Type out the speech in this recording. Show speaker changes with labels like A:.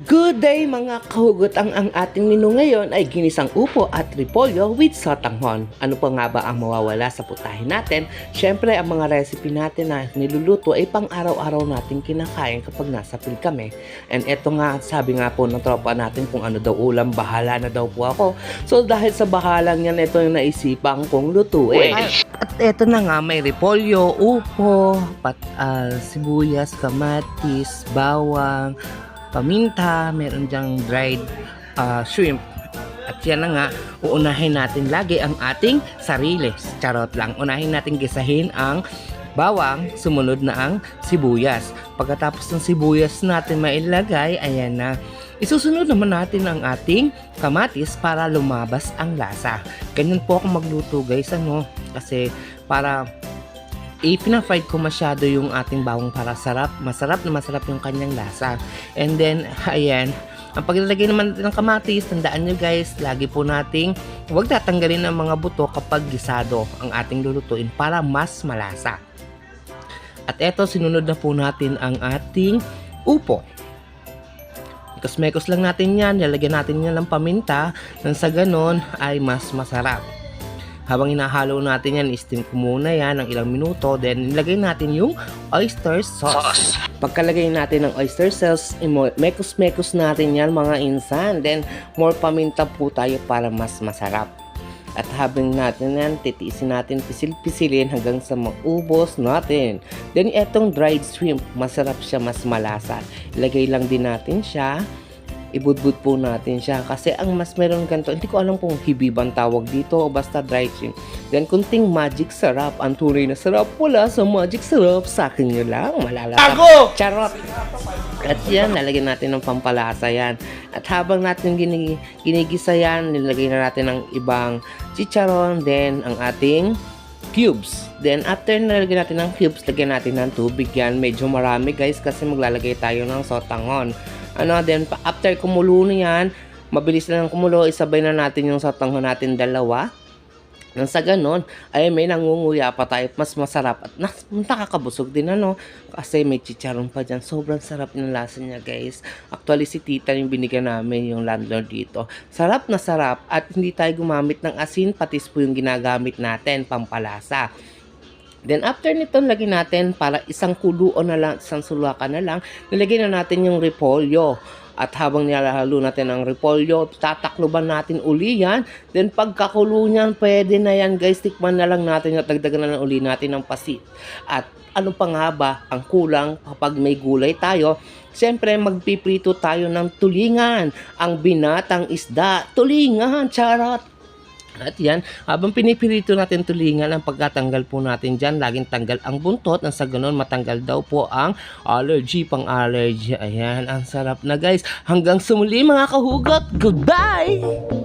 A: Good day mga kahugot! Ang, ang ating menu ngayon ay ginisang upo at repolyo with sotanghon. Ano pa nga ba ang mawawala sa putahe natin? Siyempre, ang mga recipe natin na niluluto ay pang araw-araw natin kinakain kapag nasa field kami. And eto nga, sabi nga po ng tropa natin kung ano daw ulam, bahala na daw po ako. So dahil sa bahalang yan, ito yung naisipan kong lutuin. At eto na nga, may repolyo, upo, pat, ah, sibuyas, kamatis, bawang, paminta, meron diyang dried ah, shrimp. At yan na nga, uunahin natin lagi ang ating sarili. Charot lang. Unahin natin gisahin ang bawang, sumunod na ang sibuyas. Pagkatapos ng sibuyas natin mailagay, ayan na. Isusunod naman natin ang ating kamatis para lumabas ang lasa. Ganyan po ako magluto guys, ano? Kasi para ipina-fried ko masyado yung ating bawang para sarap, masarap na masarap yung kanyang lasa. And then, ayan, ang paglalagay naman ng kamatis, tandaan nyo guys, lagi po nating huwag tatanggalin ang mga buto kapag gisado ang ating lulutuin para mas malasa. At eto, sinunod na po natin ang ating upo. Mekos-mekos lang natin yan, lalagyan natin yan ng paminta nang sa ganon ay mas masarap. Habang hinahalo natin yan, steam ko muna yan ng ilang minuto. Then, nilagay natin yung oyster sauce. Pagkalagay natin ng oyster sauce, mekos-mekos natin yan mga insan. Then, more paminta po tayo para mas masarap. At habang natin yan, titiisin natin pisil-pisilin hanggang sa maubos natin. Then, etong dried shrimp, masarap siya, mas malasa. Ilagay lang din natin siya ibudbud po natin siya kasi ang mas meron ganito hindi ko alam kung hibibang tawag dito o basta dry chin then kunting magic sarap ang tunay na sarap wala sa magic sarap sa akin nyo lang malalata
B: Ako!
A: charot at yan lalagyan natin ng pampalasa yan at habang natin ginig ginigisa yan nilagay na natin ng ibang chicharon then ang ating cubes. Then, after nalagyan natin ng cubes, lagyan natin ng tubig yan. Medyo marami guys kasi maglalagay tayo ng sotangon. Ano, then, after kumulo na yan, mabilis na lang kumulo, isabay na natin yung sotangon natin dalawa. Nang sa ganon, ay may nangunguya pa tayo, mas masarap at nas, nakakabusog din ano, kasi may chicharon pa dyan. Sobrang sarap ng lasa niya guys. Actually si tita yung binigyan namin yung landlord dito. Sarap na sarap at hindi tayo gumamit ng asin, patis po yung ginagamit natin, pampalasa. Then after nito, lagyan natin para isang kuluan na lang, isang sulakan na lang, nilagyan na natin yung repolyo. At habang nilalahalo natin ang repolyo, tatakloban natin uli yan. Then pagkakulo niyan, pwede na yan guys, tikman na lang natin at dagdagan na lang uli natin ng pasit. At ano pa nga ba ang kulang kapag may gulay tayo? Siyempre, magpiprito tayo ng tulingan. Ang binatang isda, tulingan, charot. At yan, habang pinipirito natin tulingan ang pagkatanggal po natin dyan, laging tanggal ang buntot, ang sa ganun matanggal daw po ang allergy, pang allergy. Ayan, ang sarap na guys. Hanggang sumuli mga kahugot, goodbye!